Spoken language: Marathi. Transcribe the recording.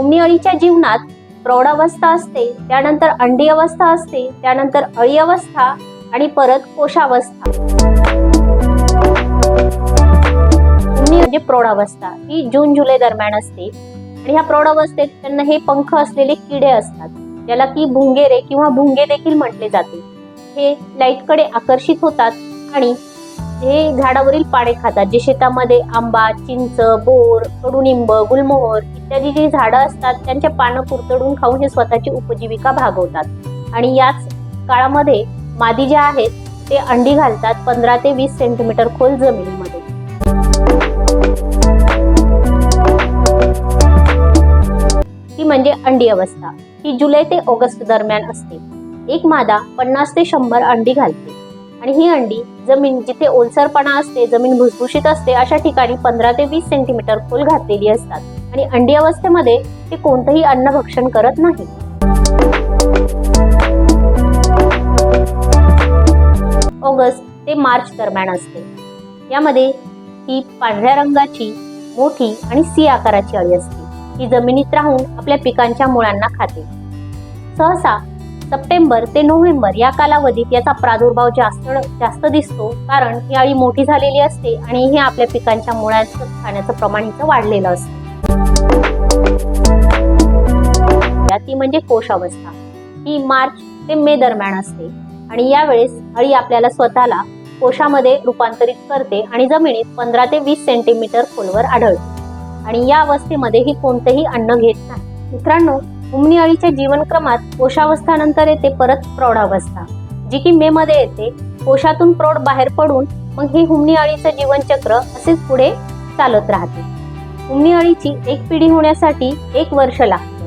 अळीच्या जीवनात प्रौढावस्था असते त्यानंतर अंडी अवस्था असते त्यानंतर अळी अवस्था आणि परत कोशावस्था. म्हणजे प्रौढावस्था. ही जून जुलै दरम्यान असते. आणि ह्या प्रौढावस्थेत त्यांना हे पंख असलेले किडे असतात ज्याला की भुंगेरे किंवा भुंगे देखील म्हटले जाते. हे लाईटकडे आकर्षित होतात आणि हे झाडावरील पाने खातात जे शेतामध्ये आंबा चिंच बोर कडुनिंब गुलमोहर इत्यादी जी झाडं असतात त्यांच्या पानं कुरतडून खाऊन हे स्वतःची उपजीविका भागवतात. आणि याच काळामध्ये मादी ज्या आहेत ते अंडी घालतात पंधरा ते वीस सेंटीमीटर खोल जमिनीमध्ये. ती म्हणजे अंडी अवस्था. ही जुलै ते ऑगस्ट दरम्यान असते. एक मादा पन्नास ते शंभर अंडी घालते. आणि ही अंडी जमीन जिथे ओलसरपणा असते जमीन भुसभुशीत असते अशा ठिकाणी पंधरा ते वीस सेंटीमीटर खोल घातलेली असतात. आणि अंडी अवस्थेमध्ये ते कोणतंही अन्न भक्षण करत नाही. ऑगस्ट ते मार्च दरम्यान असते. यामध्ये ही पांढऱ्या रंगाची मोठी आणि सी आकाराची अळी असते. ही जमिनीत राहून आपल्या पिकांच्या मुळांना खाते. सहसा सप्टेंबर ते नोव्हेंबर या कालावधीत याचा प्रादुर्भाव जास्त जास्त दिसतो. कारण ही अळी मोठी झालेली असते आणि हे आपल्या पिकांच्या मुळांचं खाण्याचं प्रमाण इथं वाढलेलं असतं. या ती म्हणजे कोश अवस्था. ही मार्च ते मे दरम्यान असते आणि यावेळेस अळी आपल्याला स्वतःला कोशामध्ये रूपांतरित करते आणि जमिनीत पंधरा ते वीस सेंटीमीटर खोलवर आढळते. आणि या अवस्थेमध्ये ही कोणतेही अन्न घेत नाही. मित्रांनो उमनी अळीच्या जीवनक्रमात कोशावस्थानंतर येते परत प्रौढावस्था जी की मे मध्ये येते. कोशातून प्रौढ बाहेर पडून मग हे हुमणी अळीचं जीवनचक्र असेच पुढे चालत राहते. हुमणी अळीची एक पिढी होण्यासाठी एक वर्ष लागते.